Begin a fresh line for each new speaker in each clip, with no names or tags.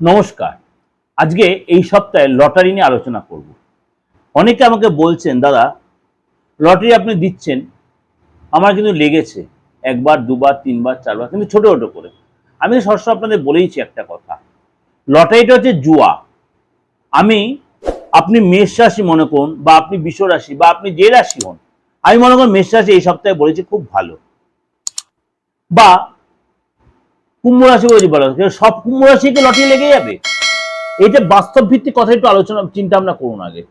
নমস্কার। আজকে এই সপ্তাহে লটারি নিয়ে আলোচনা করব। অনেকে আমাকে বলছেন, দাদা, লটারি আপনি দিচ্ছেন, আমার কিন্তু লেগেছে। একবার, দুবার, তিনবার, চারবার, কিন্তু ছোট ছোট করে। আমি সবসময় আপনাদের বলেইছি একটা কথা। লটারিটা হচ্ছে জুয়া। আমি, আপনি মেষ রাশি মনে করুন, বা আপনি বিশ্ব রাশি, বা আপনি যে রাশি হন, আমি মনে করুন মেষ রাশি এই সপ্তাহে বলেছি খুব ভালো। বা কুম্ভ রাশি বলেছি কিন্তু সব কুম্ভ রাশিকে লটারি লেগে যাবে। এটা বাস্তব ভিত্তিক কথা একটু আলোচনা চিন্তা ভাবনা করুন আগে।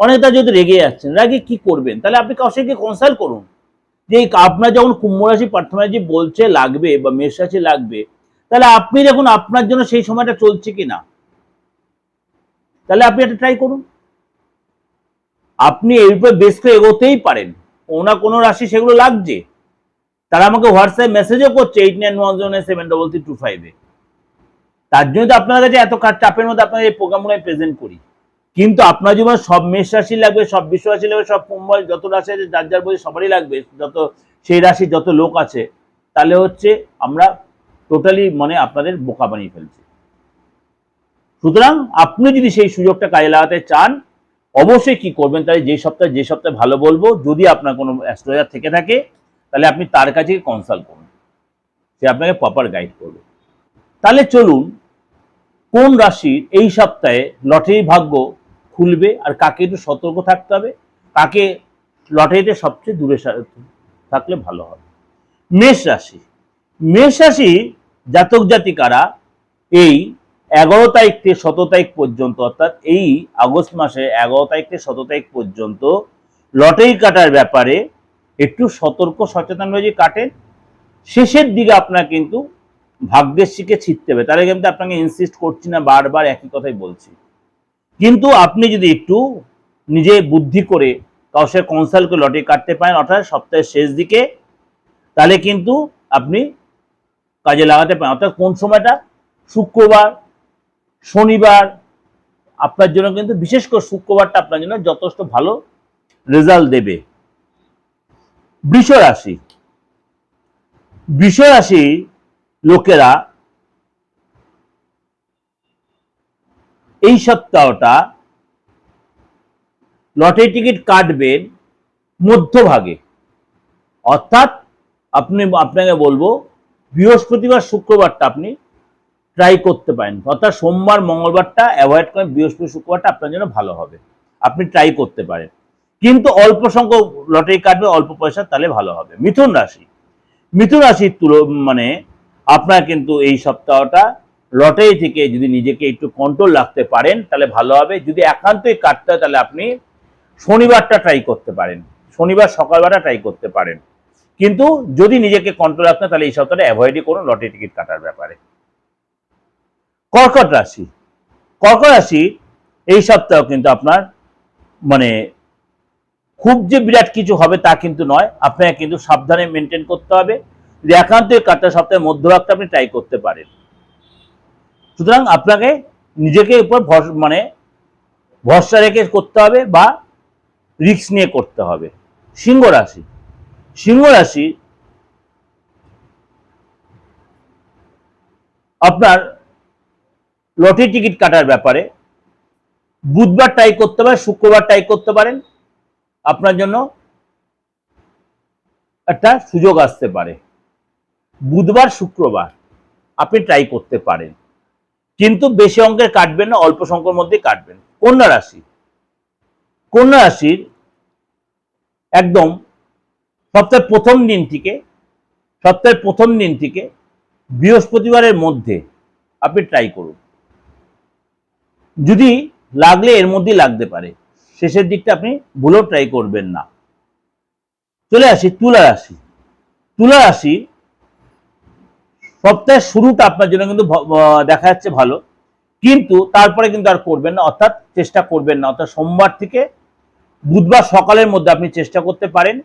অনেকটা যদি রেগে যাচ্ছেন, রাগে কি করবেন? তাহলে আপনি কারোর সঙ্গে কনসাল্ট করুন। যে আপনার যখন কুম্ভ রাশি প্রার্থনাজি বলছে লাগবে বা মেষ রাশি লাগবে, তাহলে আপনি দেখুন আপনার জন্য সেই সময়টা চলছে কি না তাহলে আপনি এটা ট্রাই করুন। আপনি এর উপর বেশ করে এগোতেই পারেন। কোনো না কোনো রাশি সেগুলো লাগছে। তারা আমাকে হোয়াটসঅ্যাপ মেসেজও করছে eight nine one zero nine seven double three two ফাইভে তার জন্য তো আপনার কাছে এত চাপের মধ্যে আপনাদের এই প্রোগ্রামগুলো আমি প্রেজেন্ট করি। কিন্তু আপনার জীবনে সব মেষ রাশি লাগবে, সব বিশ্ব রাশি লাগবে, সব কুম্ভ যত রাশি আছে, যার যার বই সবারই লাগবে, যত সেই রাশির যত লোক আছে, তাহলে হচ্ছে আমরা টোটালি মানে আপনাদের বোকা বানিয়ে ফেলছি। সুতরাং আপনি যদি সেই সুযোগটা কাজে লাগাতে চান, অবশ্যই কি করবেন তাহলে যে সপ্তাহে যে সপ্তাহে ভালো বলব, যদি আপনার কোনো অ্যাস্ট্রোলজার থেকে থাকে তাহলে আপনি তার কাছে কনসাল্ট করুন। সে আপনাকে প্রপার গাইড করবে। তাহলে চলুন, কোন রাশির এই সপ্তাহে লটারি ভাগ্য খুলবে আর কাকে একটু সতর্ক থাকতে হবে? কাকে লটারিতে সবচেয়ে দূরে থাকলে ভালো হবে? মেষ রাশি। মেষ রাশি জাতক জাতিকারা এই এগারো তারিখ থেকে সতেরো তারিখ পর্যন্ত, অর্থাৎ এই আগস্ট মাসে এগারো তারিখ থেকে সতেরো তারিখ পর্যন্ত লটারি কাটার ব্যাপারে একটু সতর্ক, সচেতন হয়ে যে কাটেন শেষের দিকে আপনার কিন্তু ভাগ্যের শিখে ছিটতে হবে। তাহলে কিন্তু আপনাকে ইনসিস্ট করছি না, বারবার একই কথাই বলছি। কিন্তু আপনি যদি একটু নিজে বুদ্ধি করে কারোর সাথে কনসাল্ট করে লটারি কাটতে পারেন, অর্থাৎ সপ্তাহের শেষ দিকে, তাহলে কিন্তু আপনি কাজে লাগাতে পারেন। অর্থাৎ কোন সময়টা? শুক্রবার, শনিবার, আপনার জন্য কিন্তু বিশেষ করে শুক্রবারটা আপনার জন্য যথেষ্ট ভালো রেজাল্ট দেবে। বৃষ রাশি বৃষ রাশি লোকেরা এই সপ্তাহটা লটারি টিকিট কাটবেন মধ্যভাগে। অর্থাৎ আপনি, আপনাকে বলব, বৃহস্পতিবার, শুক্রবারটা আপনি ট্রাই করতে পারেন। অর্থাৎ সোমবার, মঙ্গলবারটা অ্যাভয়েড করেন বৃহস্পতি, শুক্রবারটা আপনার জন্য ভালো হবে। আপনি ট্রাই করতে পারেন। কিন্তু অল্প সংখ্যক লটারি কাটবে, অল্প পয়সা তাহলে ভালো হবে। মিথুন রাশি। মিথুন রাশির তুলো মানে আপনার কিন্তু এই সপ্তাহটা লটারি থেকে যদি নিজেকে একটু কন্ট্রোল রাখতে পারেন, তাহলে ভালো হবে। যদি একান্তই কাটতে হয়, তাহলে আপনি শনিবারটা ট্রাই করতে পারেন। শনিবার সকালবেলা ট্রাই করতে পারেন। কিন্তু যদি নিজেকে কন্ট্রোল রাখতে তাহলে এই সপ্তাহে অ্যাভয়েডই করুন লটারি টিকিট কাটার ব্যাপারে। কর্কট রাশি। কর্কট রাশি এই সপ্তাহ কিন্তু আপনার মানে খুব যে বিরাট কিছু হবে তা কিন্তু নয়। আপনাকে কিন্তু সাবধানে মেনটেন করতে হবে। একান্তই কাটা সপ্তাহে মধ্যভাগটা আপনি ট্রাই করতে পারেন। সুতরাং আপনাকে নিজেকে উপর মানে ভরসা রেখে করতে হবে বা রিস্ক নিয়ে করতে হবে। সিংহ রাশি। সিংহ রাশি আপনার লটারি টিকিট কাটার ব্যাপারে বুধবার ট্রাই করতে পারেন, শুক্রবার ট্রাই করতে পারেন। আপনার জন্য একটা সুযোগ আসতে পারে। বুধবার, শুক্রবার আপনি ট্রাই করতে পারেন। কিন্তু বেশি অঙ্কের কাটবেন না, অল্প সংখ্যার মধ্যে কাটবেন। কন্যা রাশি। কন্যা রাশির একদম সপ্তাহের প্রথম দিন থেকে, সপ্তাহের প্রথম দিন থেকে বৃহস্পতিবারের মধ্যে আপনি ট্রাই করুন। যদি লাগলে এর মধ্যেই লাগতে পারে। শেষের দিকটা আপনি ভুলেও ট্রাই করবেন না। চলে আসি, তুলা রাশি। তুলা রাশি, সপ্তাহের শুরুটা আপনার জন্য কিন্তু দেখা যাচ্ছে ভালো। কিন্তু তারপরে কিন্তু আর করবেন না, অর্থাৎ চেষ্টা করবেন না। অর্থাৎ সোমবার থেকে বুধবার সকালের মধ্যে আপনি চেষ্টা করতে পারেন।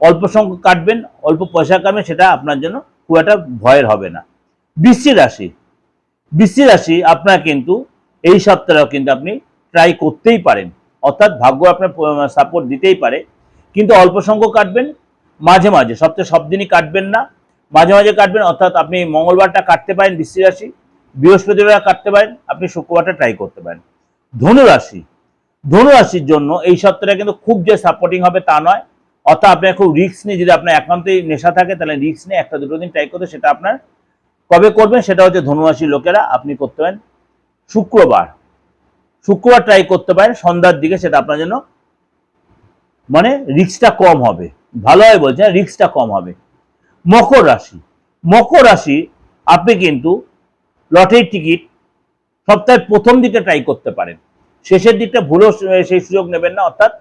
অল্প সংখ্যক কাটবেন, অল্প পয়সা কাটবেন, সেটা আপনার জন্য খুব একটা ভয়ের হবে না। বৃশ্চিক রাশি বৃশ্চিক রাশি আপনার কিন্তু এই সপ্তাহেও কিন্তু আপনি ট্রাই করতেই পারেন। অর্থাৎ ভাগ্য আপনার সাপোর্ট দিতেই পারে। কিন্তু অল্প সংখ্যক কাটবেন, মাঝে মাঝে সপ্তাহে সব দিনই কাটবেন না। মাঝে মাঝে কাটবেন, অর্থাৎ আপনি মঙ্গলবারটা কাটতে পারেন বৃশ্চিক রাশি বৃহস্পতিবার কাটতে পারেন, আপনি শুক্রবারটা ট্রাই করতে পারেন। ধনুরাশি, ধনুরাশির জন্য এই সপ্তাহটা কিন্তু খুব যে সাপোর্টিং হবে তা নয়। অর্থাৎ আপনার খুব রিস্ক নিয়ে, যদি আপনার একান্তই নেশা থাকে, তাহলে রিস্ক নিয়ে একটা, দুটো দিন ট্রাই করতে, সেটা আপনার কবে করবেন, সেটা হচ্ছে ধনুরাশির লোকেরা, আপনি করতে পারেন শুক্রবার। শুক্রবার ট্রাই করতে পারেন, সন্ধ্যার দিকে সেটা আপনার জন্য মানে রিস্কটা কম হবে। ভালো হয় বলছেন রিস্কটা কম হবে। মকর রাশি মকর রাশি, আপনি কিন্তু লটারির টিকিট সপ্তাহের প্রথম দিকে ট্রাই করতে পারেন। শেষের দিকটা ভুলেও সেই সুযোগ নেবেন না, অর্থাৎ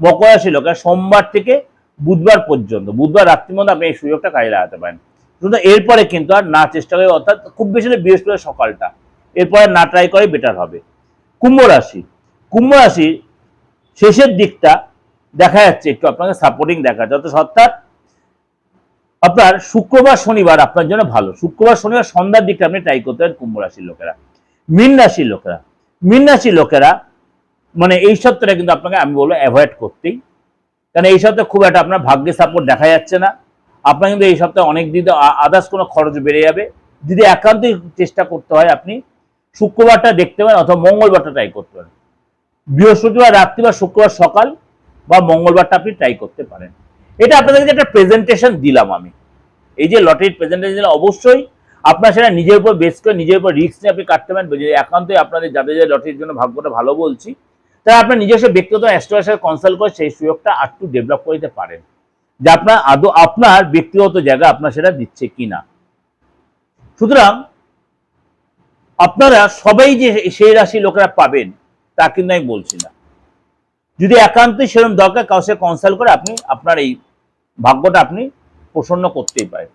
মকর রাশি লোকেরা সোমবার থেকে বুধবার পর্যন্ত, বুধবার রাত্রির মধ্যে আপনি এই সুযোগটা কাজে লাগাতে পারেন। শুধু এরপরে কিন্তু আর না চেষ্টা করে, অর্থাৎ খুব বেশি হলে বৃহস্পতিবার সকালটা, এরপরে না ট্রাই করে বেটার হবে। কুম্ভ রাশি। কুম্ভ রাশির শেষের দিকটা দেখা যাচ্ছে, একটু আপনাকে সাপোর্টিং দেখা যাচ্ছে অর্থাৎ আপনার শুক্রবার, শনিবার আপনার জন্য ভালো। শুক্রবার, শনিবার সন্ধ্যার দিকটা আপনি ট্রাই করতে পারেন কুম্ভ রাশির লোকেরা। মীন রাশির লোকেরা। মীন রাশির লোকেরা মানে এই সপ্তাহটা কিন্তু আপনাকে আমি বলব অ্যাভয়েড করতেই। কারণ এই সপ্তাহে খুব একটা আপনার ভাগ্যে সাপোর্ট দেখা যাচ্ছে না। আপনার কিন্তু এই সপ্তাহে অনেক দিকে আদার্স কোনো খরচ বেড়ে যাবে। যদি একান্তই চেষ্টা করতে হয় আপনি শুক্রবারটা দেখতে পারেন অথবা মঙ্গলবারটা ট্রাই করতে পারেন। বৃহস্পতিবার রাত্রি বা শুক্রবার সকাল বা মঙ্গলবারটা আপনি ট্রাই করতে পারেন। এটা আপনাদেরকে একটা প্রেজেন্টেশন দিলাম আমি। এই যে লটারির প্রেজেন্টেশন দিলাম, অবশ্যই আপনার সেটা নিজের উপর বেস করে নিজের উপর রিস্ক নিয়ে আপনি কাটতে পারেন। একান্তই আপনাদের যাদের যে লটারির জন্য ভাগ্যটা ভালো বলছি, তারা আপনার নিজস্ব ব্যক্তিগত অ্যাস্ট্রোর সাথে কনসাল্ট করে সেই সুযোগটা আরেকটু ডেভেলপ করে দিতে পারেন। যে আপনার আদৌ আপনার ব্যক্তিগত জায়গা আপনার সেটা দিচ্ছে কিনা। সুতরাং আপনারা সবাই যে সেই রাশি লোকেরা পাবেন, তা কিন্তু আমি বলছি না। যদি একান্তই সেরকম দরকার সাথে কনসাল্ট করে আপনি আপনার এই ভাগ্যটা আপনি প্রসন্ন করতেই পারেন।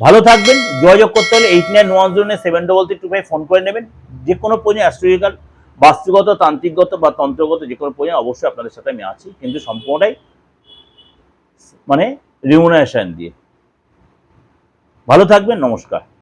ভালো থাকবেন, যোগাযোগ করতে হলে eight nine one zero seven double three two five phone করে নেবেন। যে কোনো প্রয়োজন অ্যাস্ট্রোলজিক্যাল বাস্তুগত, তান্ত্রিকগত বা তন্ত্রগত যে কোনো প্রয়োজন, অবশ্যই আপনাদের সাথে আমি আছি। কিন্তু সম্পূর্ণটাই মানে রিমুনারেশন দিয়ে। ভালো থাকবেন, নমস্কার।